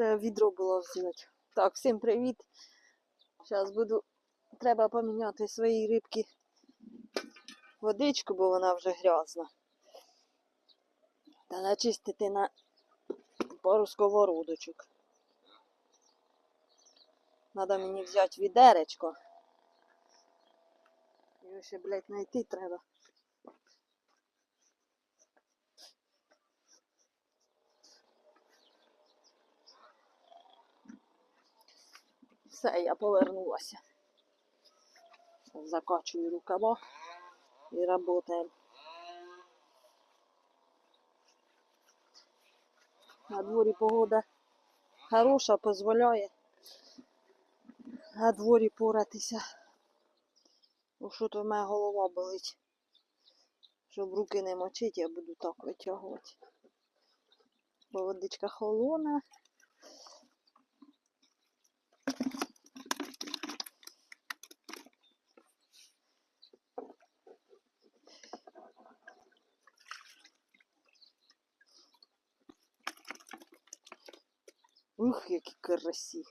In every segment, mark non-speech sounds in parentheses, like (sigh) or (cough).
Треба відро було взяти. Так, всім привіт. Зараз буду. Треба поміняти своїй рибки водичку, бо вона вже грязна. Та начистити на пару сковородочок. Надо мені взяти відеречко. Його ще, блядь, знайти треба. Все, я повернулася. Закачую рукава і работаем. На дворі погода хороша, дозволяє на дворі поратися. Ну що то в мене голова болить. Щоб руки не мочить, я буду так витягувати. Бо водичка холодна. Ух, які карасі.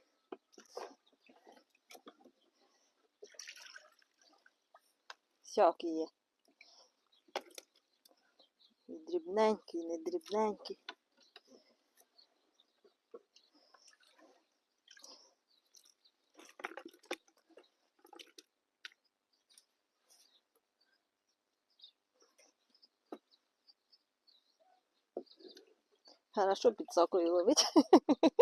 Всякі є. І дрібненькі, і не дрібненькі. Хорошо під сокою ловить. (laughs)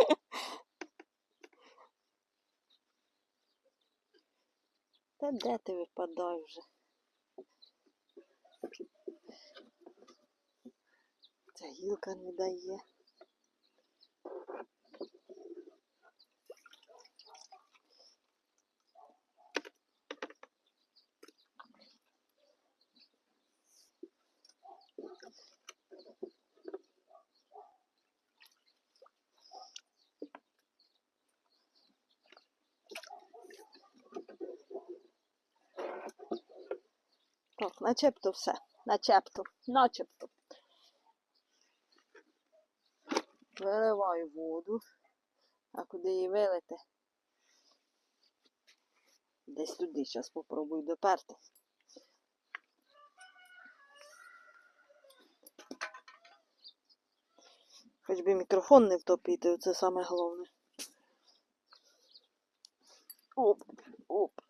Та де ти випадай вже? Ця гілка не дає. Так, начебто все. Начебто. Начебто. Виливаю воду. А куди її вилити? Десь туди зараз попробую доперти. Хоч би мікрофон не втопити, це саме головне. Оп, оп.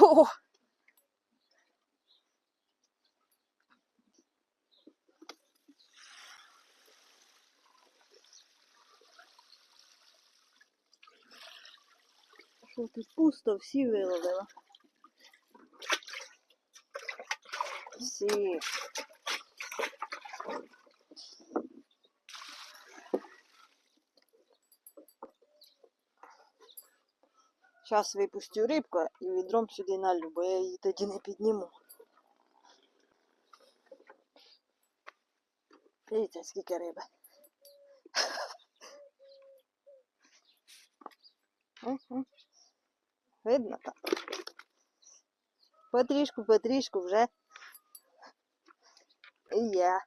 О! Що тут пусто, всі виловила. Всі. Зараз випустю рибку і відром сюди налю, бо я її тоді не підніму. Дивіться, скільки риби. Видно так? Потрішку, потрішку вже. І є.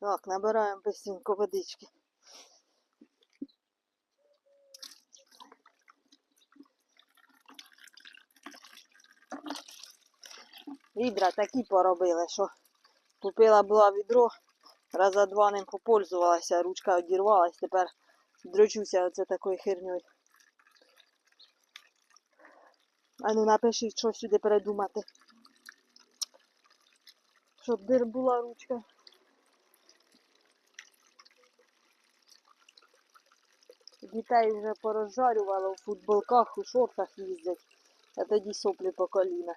Так, набираємо постійно водички. Відра такі поробили, що купила була відро, раза два ним попользувалася, ручка одірвалась, тепер дрочуся оце такою херньою. А ну напишіть, що сюди передумати. Щоб дир була ручка. Дітей вже порозжарювало в футболках, у шортах їздять, а тоді соплі по коліна.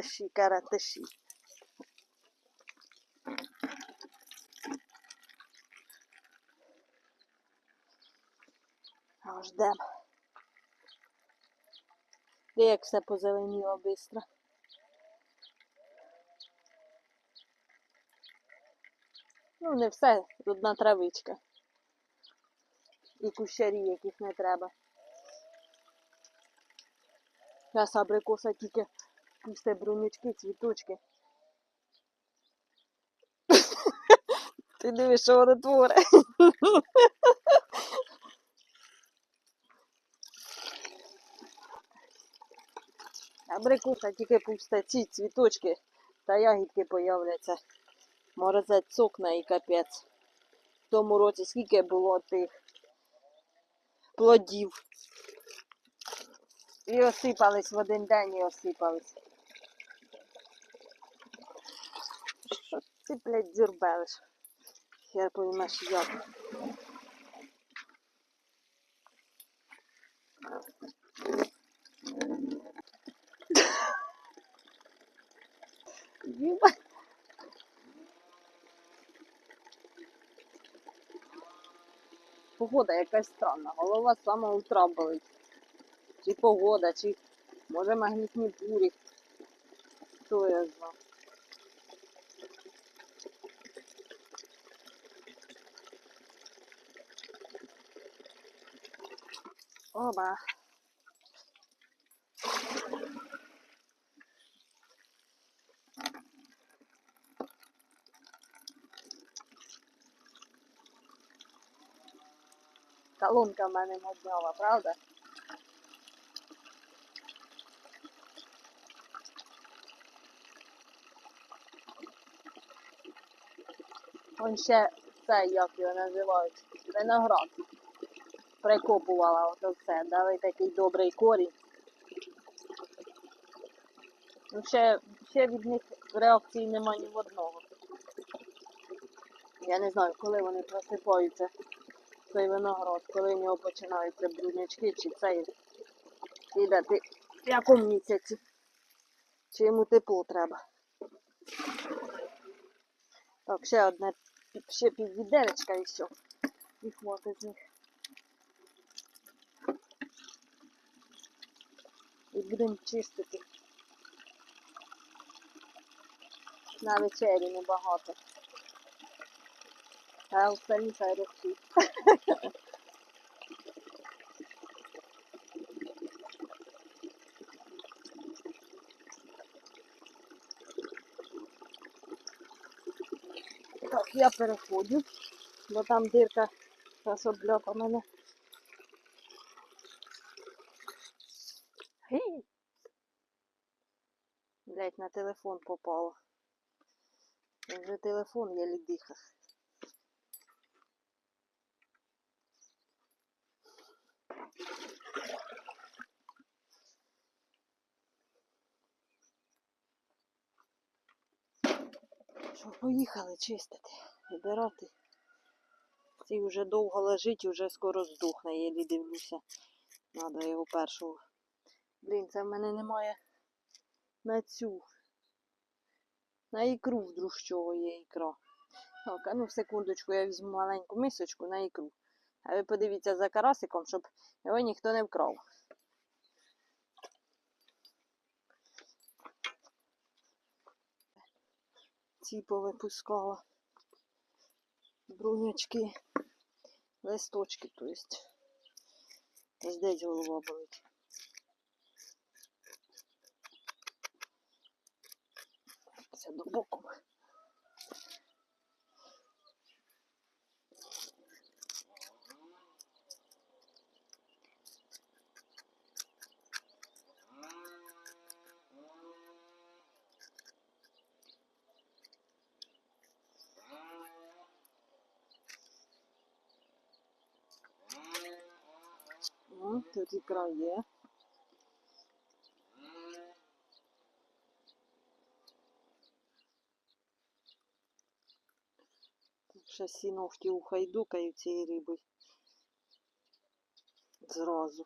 Малыші, каратиші. А, Ждем. Ти як все позеленіло бистро. Ну, не все, одна травичка. І кущарі, яких не треба. Зараз абрикоса тільки пусте брунючки, цвіточки. (laughs) Ти дивиш, що воно творить. (laughs) Абрикоса тільки пусте ці цвіточки та ягідки появляться. Морозець цокне і капець. В тому році скільки було тих плодів. І осипались в один день і осипались. Що ти, блядь, дзюрбелиш? Я поймеш як. Їба. Погода якась странна, голова з утра болить. Чи погода, чи може магнітні бурі. Хто я знав. Оба. Колонка в мене моднова, правда? Он ще це, як його називають, виноград. Прикопувала ото все, дали такий добрий корінь. Ну, ще, ще від них реакції нема ні в одного. Я не знаю, коли вони просипаються, цей виноград, коли в нього починаються бруднячки, чи цей піде ти в якому місяці, чи йому тепло треба. Так, ще одне, ще під відеречка і все. І хватить з них. І будемо чистити. На вечері небагато. А остальні хай ростуть. Так, я переходжу, бо там дирка зараз обльока мене. Гей! Блять, на телефон попало. Вже телефон я дихав. Що, поїхали чистити, вибирати. Цей вже довго лежить, вже скоро здохне, єлі дивлюся. Надо його першого. Блін, це в мене немає на цю. На ікру вдруг чого є ікра. Так, ну секундочку, я візьму маленьку мисочку на ікру. А ви подивіться за карасиком, щоб його ніхто не вкрав. Ці повипускала. Брунячки, листочки, то есть. Ось десь голова болить. Це до боку. О, тут ікра є. Ще всі ухайдукають цієї риби. Зразу.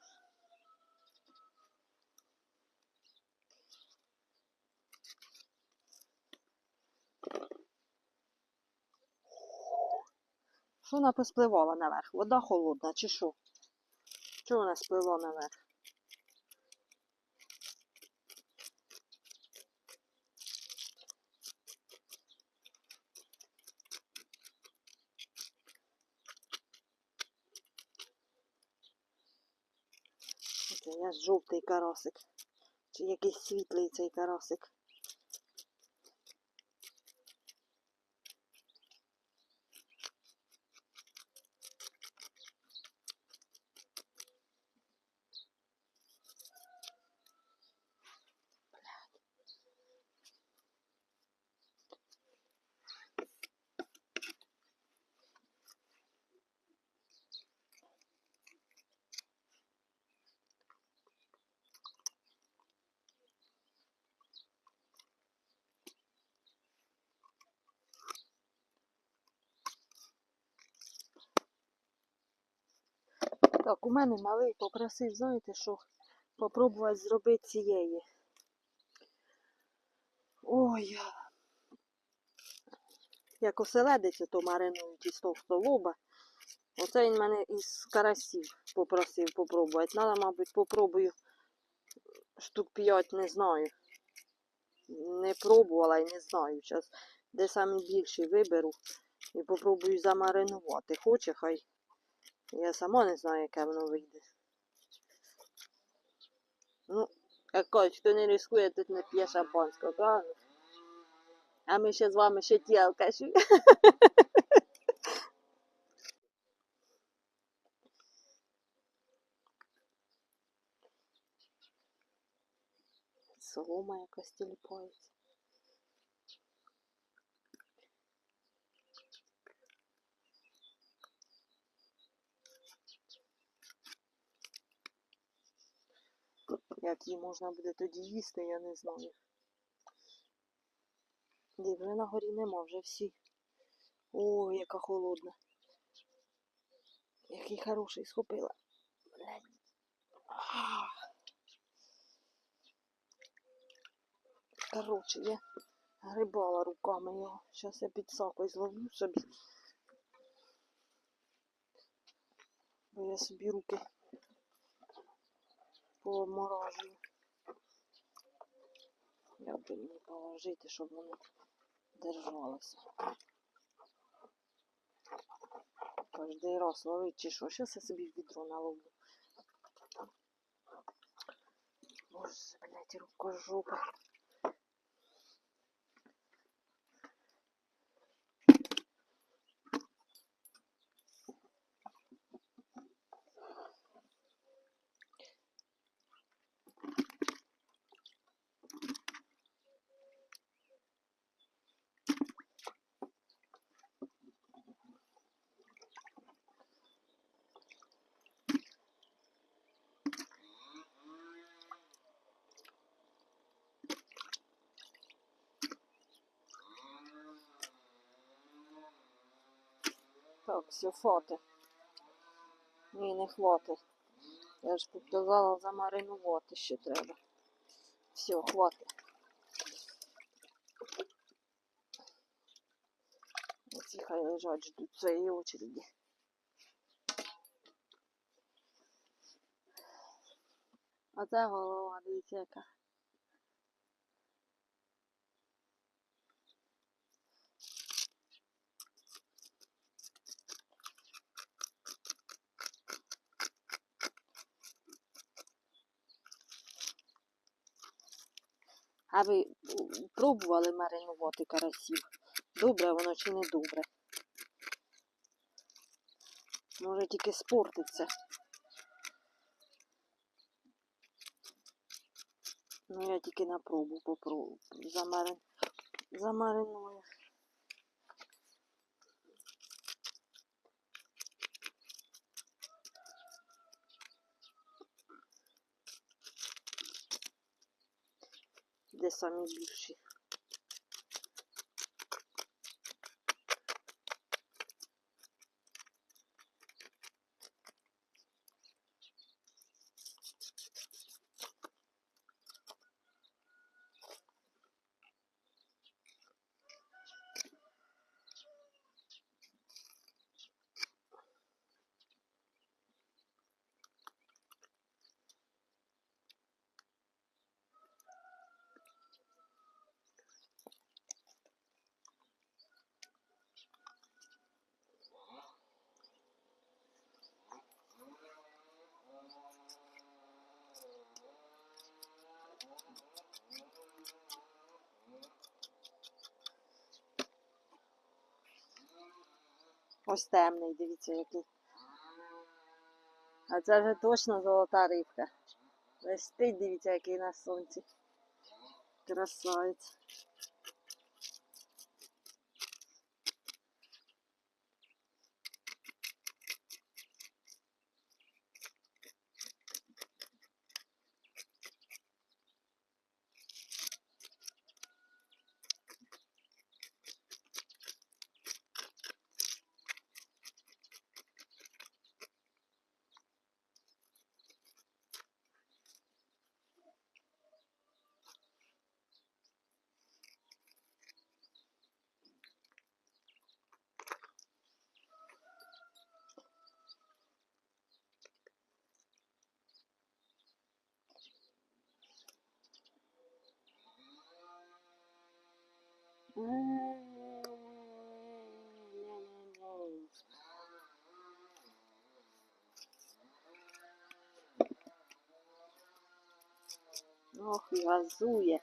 Що вона поспливала наверх? Вода холодна чи що? Чого вона спливла наверх? Це я ж жовтий карасик. Чи якийсь світлий цей карасик. Так, у мене малий попросив, знаєте, що попробувати зробити цієї. Ой. Як оселедицю, то маринують із товстолоба. Оце він мене із карасів попросив попробувати. Надо, мабуть, попробую штук 5, не знаю. Не пробувала і не знаю. Зараз де самі більші виберу і попробую замаринувати. Хоче, хай. Я сама не знаю, яке воно вийде. Ну, якось, хто не рискує, тут не п'є шампанського, правильно? А ми ще з вами ще ті алкаші. (laughs) Солома якась тіліпається. Як її можна буде тоді їсти, я не знаю. Ні, вже на горі нема, вже всі. Ой, яка холодна. Який хороший схопила. Коротше, я грибала руками його. Зараз я під сакою зловлю собі. Бо я собі руки поморажую. Як би мені положити, щоб воно держалося. Кожний раз ловить чи що. Щас я собі в відро наловлю. Боже, блядь, рукожопа. Так, все, хватить. Ні, не хватить. Я ж тут казала замаринувати ще треба. Все, хватить. Оці хай лежать, ждуть своєї очереді. А це голова, дивіться яка. А ви пробували маринувати карасів? Добре воно чи не добре? Може тільки спортиться. Ну я тільки на пробу попробую. Замарин... Замариную. descend Miss Biffy. Ось темний, дивіться, який. А це вже точно золота рибка. Листить, дивіться, який на сонці. Красавець. Ох, і газує.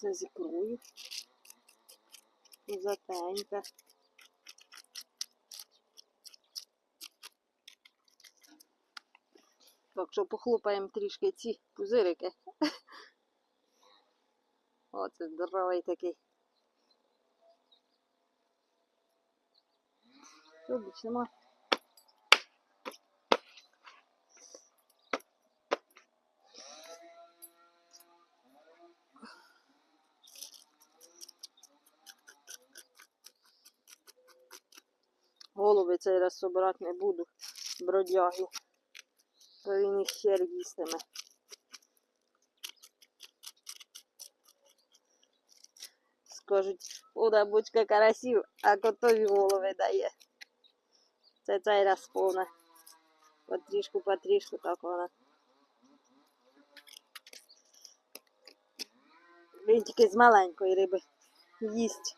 Це з ікрою. Затенька. Так що похлопаємо трішки ці пузирики. (laughs) Оце здоровий такий. Що Голови цей раз собирати не буду. Бродяги. То він їх хер їстиме. Скажуть, одна бочка карасів, а котові голови дає. Це цей раз повна. Потрішку, потрішку так вона. Він тільки з маленької риби їсть.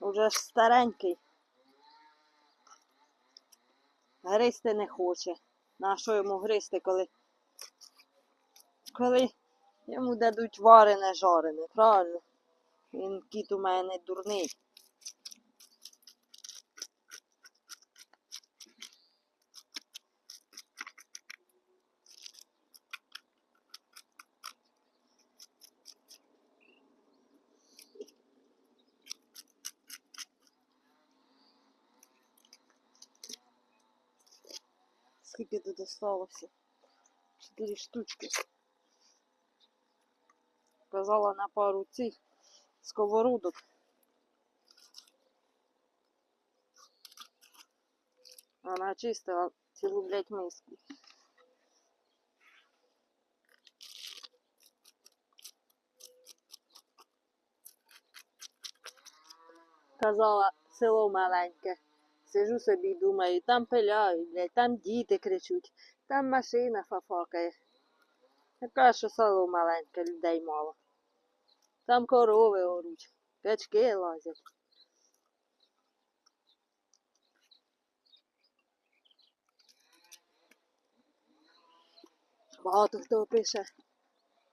Уже ж старенький. Гристи не хоче. На що йому гристи, коли, коли йому дадуть варене жарене, правильно? Він кіт у мене дурний. Скільки тут осталося? Чотири штучки. Казала на пару цих сковородок. Вона чистила цілу, блядь, миску. Казала, село маленьке. Сижу собі і думаю, там пиляють, там діти кричуть, там машина фафакає. Яка що село маленьке, людей мало. Там корови оруть, качки лазять. Багато хто пише.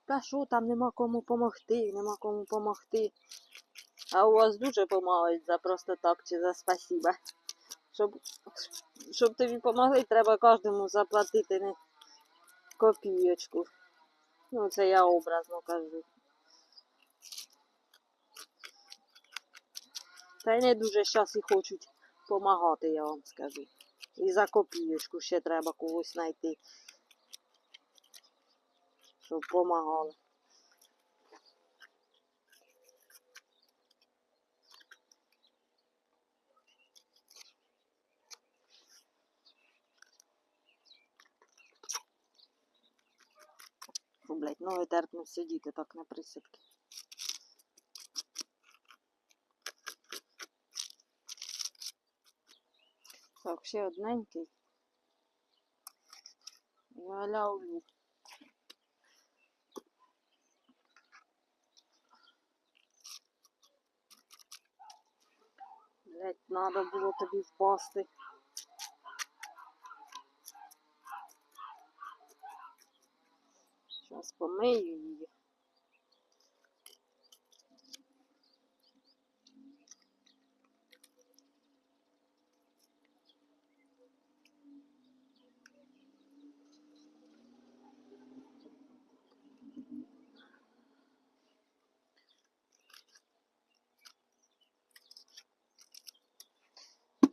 Та що там нема кому помогти, нема кому помогти. А у вас дуже помагають за просто так чи за спасіба. Щоб, щоб тобі помогли, треба кожному заплатити не копійочку. Ну, це я образно кажу. Та й не дуже зараз і хочуть помагати, я вам скажу. І за копійочку ще треба когось знайти, щоб помагали. Фу, блядь, ноги терпнуть сидіти так на присідки. Так, ще одненький. Я лявлю. Блять, надо було тобі впасти. Зараз помию її.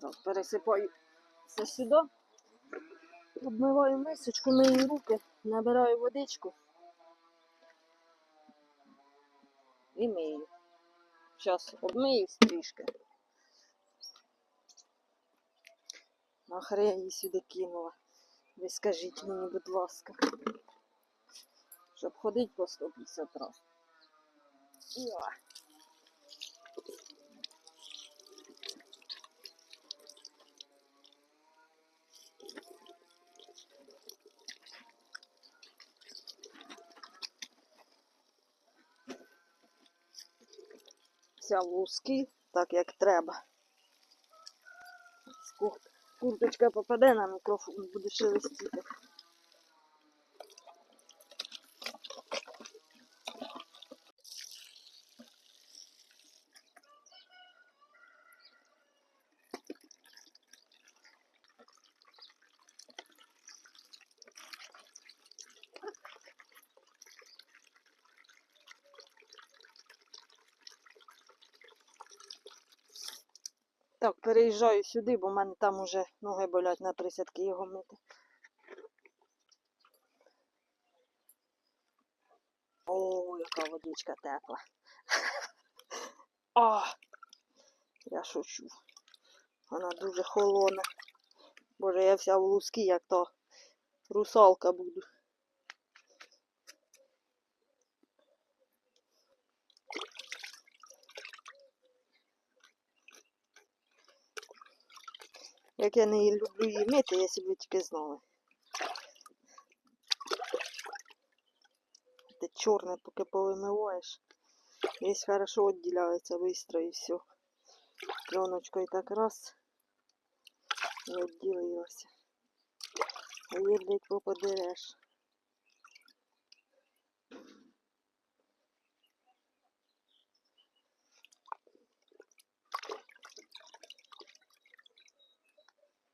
Так, пересипаю це сюди. Обмиваю мисочку, мию руки, набираю водичку. І мию. Зараз обмию стрішки. Нахер я її сюди кинула. Ви скажіть мені, будь ласка. Щоб ходити по 150 разів. Вся луски, так як треба. Кур- Курточка попаде на мікрофон, буде шелестіти. Так, переїжджаю сюди, бо в мене там уже ноги болять на присядки його мити. О, яка водичка тепла. А, я шучу. Вона дуже холодна. Боже, я вся в луски, як то русалка буду. Як я не люблю її мити, я собі тільки знала. Це чорне, поки повимиваєш. Весь хорошо відділяється швидко і все. Пленочкою так раз і відділилося. А її, блядь, попадереш.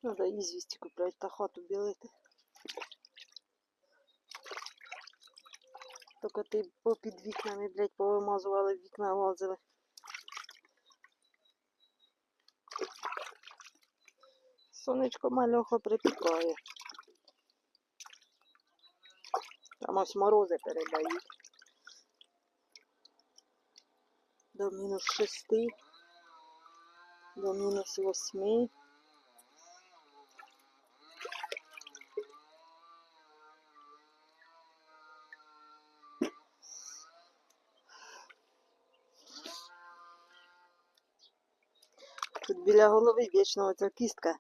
Надо ізвісті купляти та хату білити. Тільки ти попід вікнами, блядь, повимазували, вікна лазили. Сонечко мальоха припікає. Там ось морози передають. До мінус шести, до мінус восьми. для голови вічного ця кістка.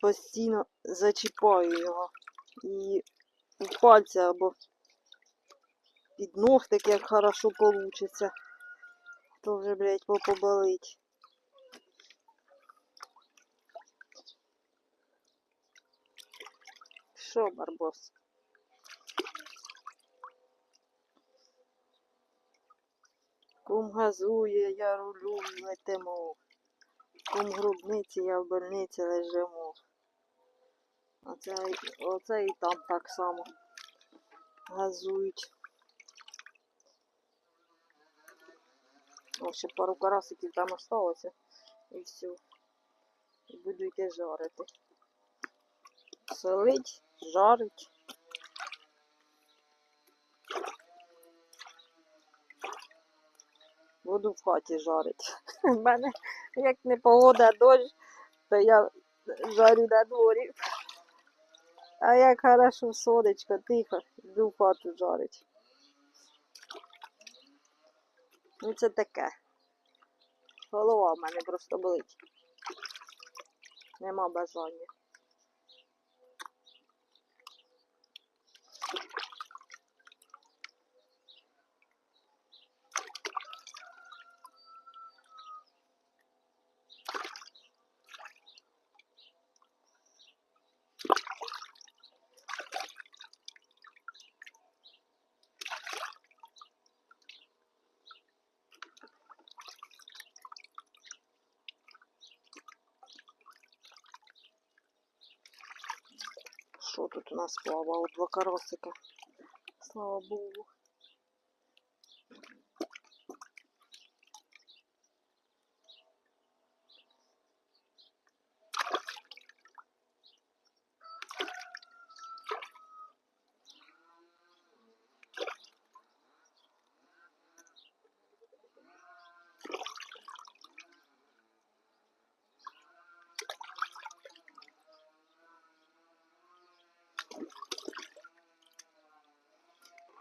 Постійно зачіпаю його. І в пальця або під ног, ногтик, як хорошо получиться. То вже, блядь, поболить. Що, барбос? Кум газує, я рулю, летимо. Кум в грудниці, я в больниці лежимо. Оце, оце і там так само. Газують. О, ще пару карасиків там осталося. І все. І буду йти жарити. Солить, жарить. Буду в хаті жарити. (laughs) У мене як не погода дощ, то я жарю на дворі. А як хорошо сонечко, тихо, йду в хату жарить. Ну це таке. Голова в мене просто болить. Нема бажання. Що тут у нас плавало? Два карасика. Слава Богу.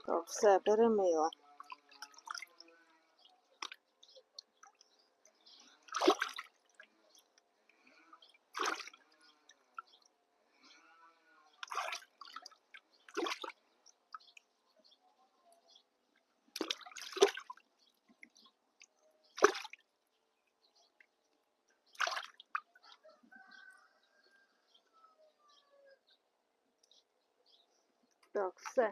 Все, перемила. Так, все.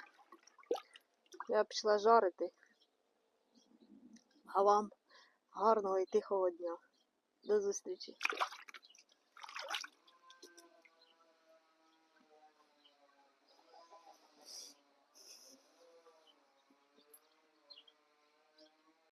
Я пішла жарити. А вам гарного і тихого дня. До зустрічі.